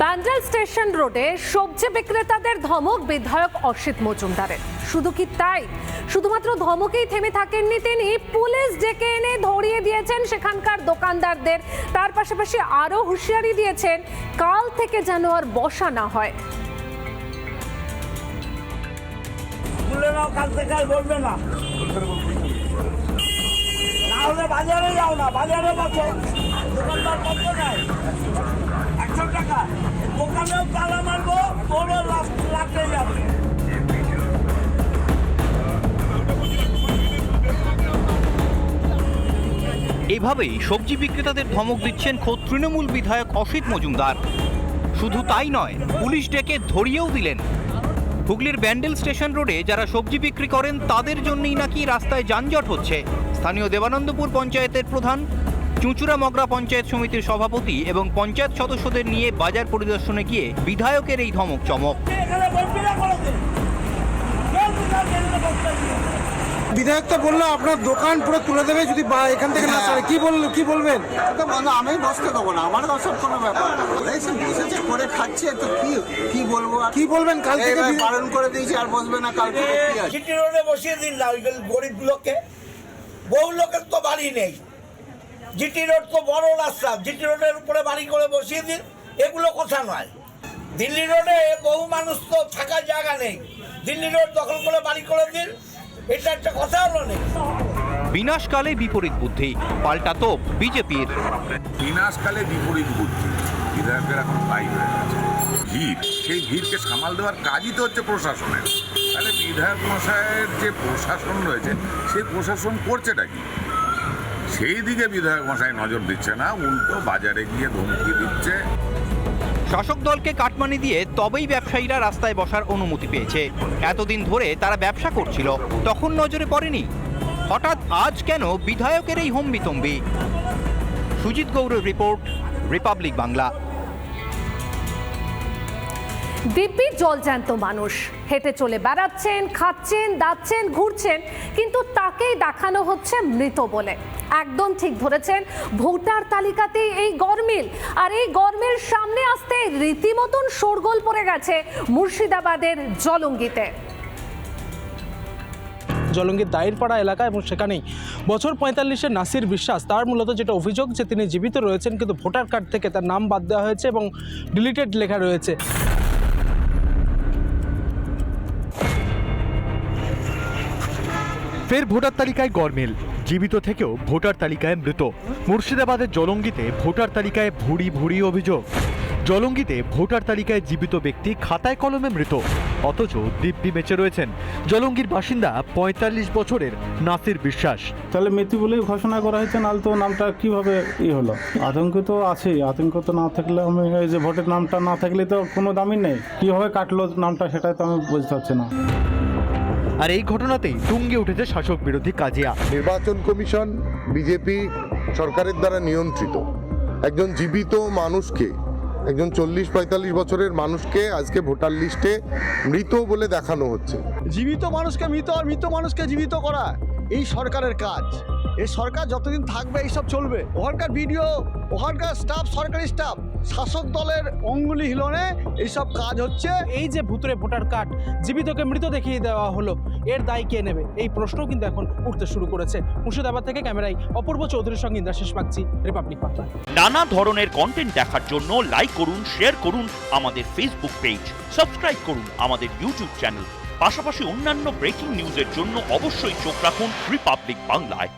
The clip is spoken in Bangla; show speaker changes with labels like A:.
A: ব্যান্ডেল স্টেশন রোডে সবজি বিক্রেতাদের ধমক বিধায়ক অসিত মজুমদারের। শুধু কি তাই? শুধুমাত্র ধমকেই থেমে থাকেননি তিনি। পুলিশ ডেকে এনে ধরিয়ে দিয়েছেন সেখানকার দোকানদারদের। তার পাশাপাশি আরও হুঁশিয়ারি দিয়েছেন, কাল থেকে যেন আর বসা না হয়।
B: বাজারে যাও না, বাজারে বসো। দোকানদার নাই। একশো টাকা। তালা মারবো যাবে।
C: এভাবেই সবজি বিক্রেতাদের ধমক দিচ্ছেন খোদ তৃণমূল বিধায়ক অসিত মজুমদার। শুধু তাই নয়, পুলিশ ডেকে ধরিয়েও দিলেন। হুগলির ব্যান্ডেল স্টেশন রোডে যারা সবজি বিক্রি করেন, তাদের জন্যই নাকি রাস্তায় যানজট হচ্ছে। স্থানীয় দেবানন্দপুর পঞ্চায়েতের প্রধান চুঁচুড়া মগরা পঞ্চায়েত সমিতির সভাপতি এবং পঞ্চায়েত সদস্যদের নিয়ে বাজার পরিদর্শনে গিয়ে বিধায়কের এই ধমক চমক।
D: বিধায়ক তো বলল আপনার দোকান পুরো তুলে দেবে যদি বা- এখান থেকে না ছাড়ে কি বল কি বলবেন?
E: তো আমি বসতে দেবো না আমার ওসব কোনো ব্যাপার বসেছে করে খাচ্ছে তো কি কি বলব?
D: কি বলবেন কাল থেকে
E: বারণ করে দিয়েছি আর বসবে না কাল থেকে
B: সিটি রোডে বসিয়ে দিন না ওই গরিব লোককে। বহু লোকের তো বাড়ি নেই। জিটি রোড তো বড় রাস্তা জিটি রোডের উপরে বাড়ি করে বসিয়ে দিন এগুলো কথা নয়। দিল্লি রোডে বহু মানুষ তো থাকার জায়গা নেই। দিল্লি রোড দখল করে বাড়ি করে দিন এটা একটা কথা হলো নেই।
C: বিনাশকালে বিপরীত বুদ্ধি পাল্টা তোপ বিজেপির।
F: বিনাশকালে বিপরীত বুদ্ধি বিধায়কের এখন তাই হয়ে গেছে। ভিড় সেই ভিড়কে সামাল দেওয়ার কাজই তো হচ্ছে প্রশাসনের। তাহলে বিধায়ক মশাইয়ের যে প্রশাসন রয়েছে সেই প্রশাসন করছেটা কি? সেই দিকে বিধায়ক মশাই নজর দিচ্ছে না, উল্টো বাজারে গিয়ে ধমকি দিচ্ছে।
C: শাসক দলকে কাটমানি দিয়ে তবেই ব্যবসায়ীরা রাস্তায় বসার অনুমতি পেয়েছে। এতদিন ধরে তারা ব্যবসা করছিল, তখন নজরে পড়েনি। হঠাৎ আজ কেন বিধায়কের এই হম্বিতম্বি? সুজিত গৌরের রিপোর্ট, রিপাবলিক বাংলা।
A: দিব্যি জলজ্যান্ত মানুষ। হেঁটে চলে বেড়াচ্ছেন, খাচ্ছেন, দাচ্ছেন, ঘুরছেন, কিন্তু তাকেই দেখানো হচ্ছে মৃত বলে। একদম ঠিক ধরেছেন, ভোটার তালিকাতেই এই গরমিল। আর এই গরমিল সামনে আসতে রীতিমতন শোরগোল পড়ে গেছে মুর্শিদাবাদের জলঙ্গিতে।
D: জলঙ্গির দায়েরপাড়া এলাকা এবং সেখানেই বছর পঁয়তাল্লিশের নাসির বিশ্বাস, তার মূলত যেটা অভিযোগ যে তিনি জীবিত রয়েছেন, কিন্তু ভোটার কার্ড থেকে তার নাম বাদ দেওয়া হয়েছে এবং ডিলিটেড লেখা রয়েছে।
G: ফের ভোটার তালিকায় গরমিল জীবিত থেকেও ভোটার তালিকায় মৃত। মুর্শিদাবাদের জলঙ্গিতে ভোটার তালিকায় ভুড়ি ভুড়ি অভিযোগ। জলঙ্গিতে ভোটার তালিকায় জীবিত ব্যক্তি খাতায় কলমে মৃত। অথচ দিব্যি বেঁচে রয়েছেন। জলঙ্গির বাসিন্দা পঁয়তাল্লিশ বছরের নাসির বিশ্বাস।
H: তাহলে মৃত্যু বলে ঘোষণা করা হয়েছে নাহলে তো নামটা কীভাবে ই হলো? আতঙ্ক তো আছেই, আতঙ্ক তো না থাকলে আমি এই যে ভোটের নামটা না থাকলে তো কোনো দামই নেই। কীভাবে কাটলো নামটা সেটা তো আমি বুঝতে পারছি না।
G: আর এই ঘটনাতেই তুঙ্গে উঠেছে শাসক বিরোধী কাজিয়া।
I: নির্বাচন কমিশন বিজেপি সরকারের দ্বারা নিয়ন্ত্রিত। একজন জীবিত মানুষকে একজন চল্লিশ পঁয়তাল্লিশ বছরের মানুষকে আজকে ভোটার লিস্টে মৃত বলে দেখানো হচ্ছে।
J: জীবিত মানুষকে মৃত আর মৃত মানুষকে জীবিত করা এই সরকারের কাজ। এই সরকার যতদিন থাকবে এইসব চলবে। ওখানকার ভিডিও ওখানকার স্টাফ সরকারি স্টাফ শাসক দলের অঙ্গুলি হিলনে এইসব কাজ হচ্ছে।
D: এই যে ভুতুরে ভোটার কার্ড জীবিতকে মৃত দেখিয়ে দেওয়া হলো এর দায় কে নেবে? এই প্রশ্ন কিন্তু এখন উঠতে শুরু করেছে। মুর্শিদাবাদ থেকে ক্যামেরায় অপূর্ব চৌধুরীর সঙ্গে ইন্দ্রাশিস পাচ্ছি রিপাবলিক বাংলা
K: নানা ধরনের কন্টেন্ট দেখার জন্য লাইক করুন শেয়ার করুন আমাদের ফেসবুক পেজ সাবস্ক্রাইব করুন আমাদের ইউটিউব চ্যানেল পাশাপাশি অন্যান্য ব্রেকিং নিউজের জন্য অবশ্যই চোখ রাখুন রিপাবলিক বাংলায়